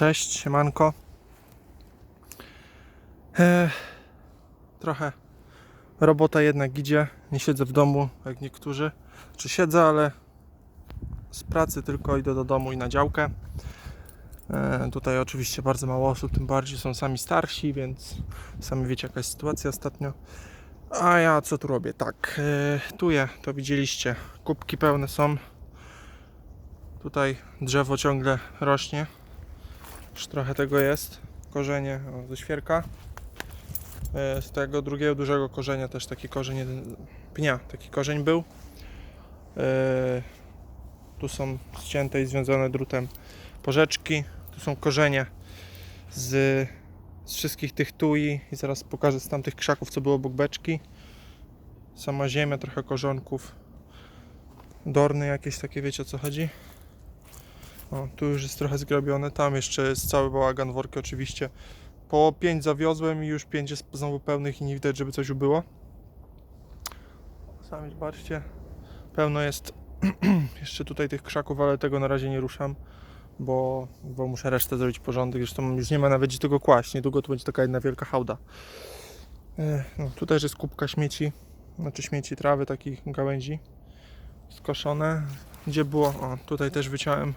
Cześć, siemanko. E, trochę robota jednak idzie. Nie siedzę w domu jak niektórzy. Czy siedzę, ale z pracy tylko idę do domu i na działkę. E, tutaj oczywiście bardzo mało osób, tym bardziej są sami starsi, więc sami wiecie jaka jest sytuacja ostatnio. A ja co tu robię? Tak, e, tuję, to widzieliście. Kubki pełne są. Tutaj drzewo ciągle rośnie. Już trochę tego jest. Korzenie o, ze świerka. E, Z tego drugiego dużego korzenia też taki korzeń pnia, taki korzeń był. E, Tu są ścięte i związane drutem porzeczki. Tu są korzenie z, z wszystkich tych tui i zaraz pokażę z tamtych krzaków, co było obok beczki. Sama ziemia, trochę korzonków. Dorny jakieś takie, wiecie o co chodzi? O, tu już jest trochę zgrabione, tam jeszcze jest cały bałagan, worki oczywiście. Po 5 zawiozłem i już 5 jest znowu pełnych i nie widać, żeby coś ubyło. Sami zobaczcie, pełno jest jeszcze tutaj tych krzaków, ale tego na razie nie ruszam, bo, bo muszę resztę zrobić porządek. Zresztą już nie ma nawet gdzie tego kłaść, niedługo tu będzie taka jedna wielka hałda. E, No, też jest kubka śmieci, znaczy śmieci trawy, takich gałęzi skoszone. Gdzie było? O, tutaj też wyciąłem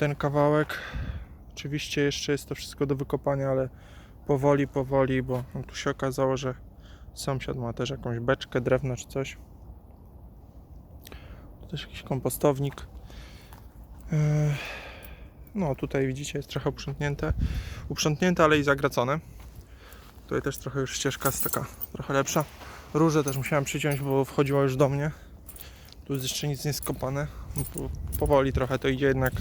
ten kawałek. Oczywiście jeszcze jest to wszystko do wykopania, ale powoli, powoli, bo no, tu się okazało, że sąsiad ma też jakąś beczkę drewna czy coś. Tu też jakiś kompostownik. Yy, No tutaj widzicie jest trochę uprzątnięte. Uprzątnięte, ale i zagracone. Tutaj też trochę już ścieżka jest taka trochę lepsza. Róże też musiałem przyciąć, bo wchodziła już do mnie. Tu jest jeszcze nic nie skopane. Po- Powoli trochę to idzie jednak,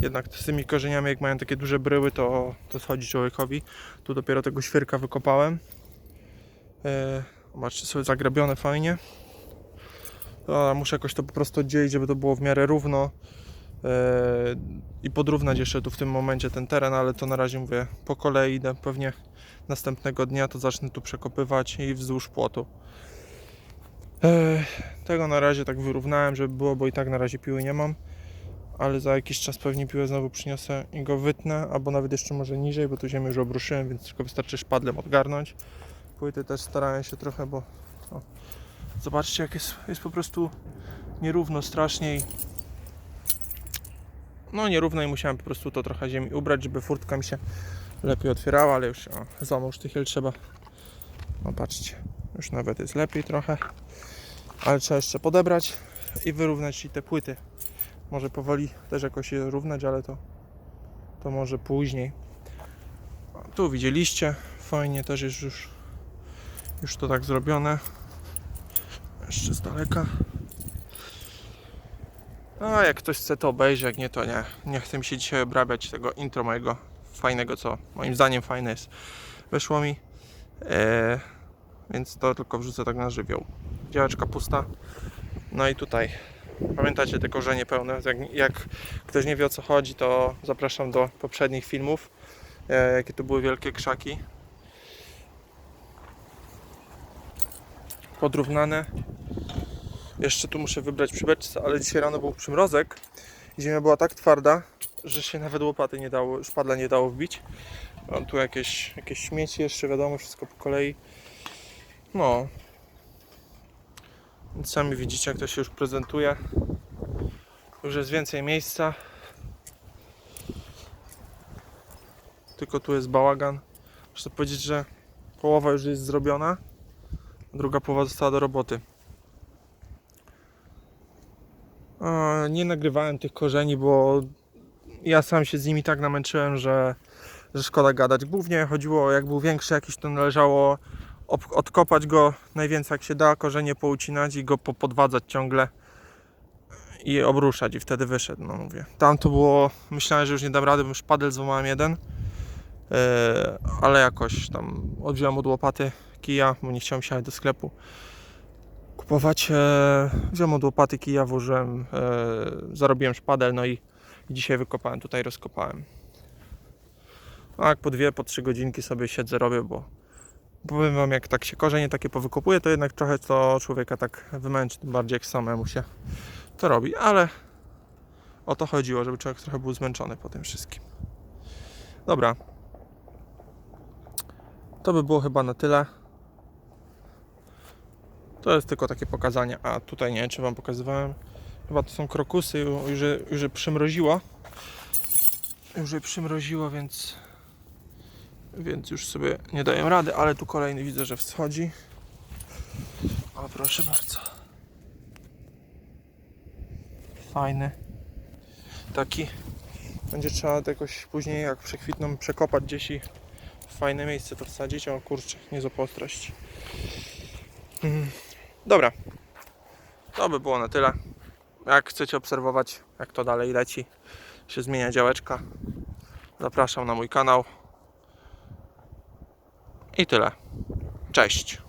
jednak z tymi korzeniami, jak mają takie duże bryły, to, to schodzi człowiekowi. Tu dopiero tego świerka wykopałem. E, zobaczcie sobie zagrabione fajnie. A, muszę jakoś to po prostu oddzielić, żeby to było w miarę równo. E, I podrównać jeszcze tu w tym momencie ten teren, ale to na razie mówię po kolei idę. Pewnie następnego dnia to zacznę tu przekopywać i wzdłuż płotu. E, tego na razie tak wyrównałem, żeby było, bo i tak na razie piły nie mam. Ale za jakiś czas pewnie piłę znowu przyniosę i go wytnę, albo nawet jeszcze może niżej, bo tu ziemię już obruszyłem, więc tylko wystarczy szpadlem odgarnąć. Płyty też starałem się trochę, bo o, zobaczcie jak jest, jest po prostu nierówno strasznie i no nierówno i musiałem po prostu to trochę ziemi ubrać, żeby furtka mi się lepiej otwierała, ale już o, złamał sztychiel trzeba. No patrzcie, już nawet jest lepiej trochę ale trzeba jeszcze podebrać i wyrównać i te płyty. Może powoli też jakoś je równać, ale to, to może później. Tu widzieliście, fajnie też jest już, już to tak zrobione. Jeszcze z daleka. A jak ktoś chce to obejrzy, jak nie to nie. Nie chcę mi się dzisiaj obrabiać tego intro mojego fajnego, co moim zdaniem fajne jest. Wyszło mi. Eee, więc to tylko wrzucę tak na żywioł działeczka pusta. No i tutaj pamiętacie te korzenie pełne. Jak, jak ktoś nie wie o co chodzi, to zapraszam do poprzednich filmów, e, jakie to były wielkie krzaki. Podrównane. Jeszcze tu muszę wybrać przy beczce, ale dzisiaj rano był przymrozek ziemia była tak twarda, że się nawet łopaty nie dało, szpadla nie dało wbić. O, tu jakieś, jakieś śmieci jeszcze, wiadomo, wszystko po kolei. No, sami widzicie, jak to się już prezentuje. Już jest więcej miejsca. Tylko tu jest bałagan. Muszę powiedzieć, że połowa już jest zrobiona, druga połowa została do roboty. Nie nagrywałem tych korzeni, bo ja sam się z nimi tak namęczyłem, że, że szkoda gadać. Głównie chodziło, jak był większy jakiś, to należało odkopać go najwięcej jak się da, korzenie poucinać i go popodwadzać ciągle i obruszać i wtedy wyszedł, no mówię. Tam to było, myślałem, że już nie dam rady, bo szpadel złamałem jeden, yy, ale jakoś tam odwziąłem od łopaty kija, bo nie chciałem się do sklepu kupować. E, wziąłem od łopaty kija, włożyłem, e, zarobiłem szpadel, no i, dzisiaj wykopałem, tutaj rozkopałem. A jak po dwie, po trzy godzinki sobie siedzę, robię, bo powiem wam, jak tak się korzenie takie powykopuje, to jednak trochę to człowieka tak wymęczy, tym bardziej jak samemu się to robi, ale o to chodziło, żeby człowiek trochę był zmęczony po tym wszystkim. Dobra. To by było chyba na tyle. To jest tylko takie pokazanie. A tutaj nie wiem, czy Wam pokazywałem. Chyba to są krokusy, już, już przymroziło. Już je przymroziło, więc więc już sobie nie daję rady, ale tu kolejny widzę, że wschodzi. O, proszę bardzo. Fajny. Taki. Będzie trzeba jakoś później, jak przekwitną, przekopać gdzieś i w fajne miejsce to wsadzić. O kurczę, nie za ostrość. Mm. Dobra. To by było na tyle. Jak chcecie obserwować, jak to dalej leci, się zmienia działeczka, zapraszam na mój kanał. I tyle. Cześć.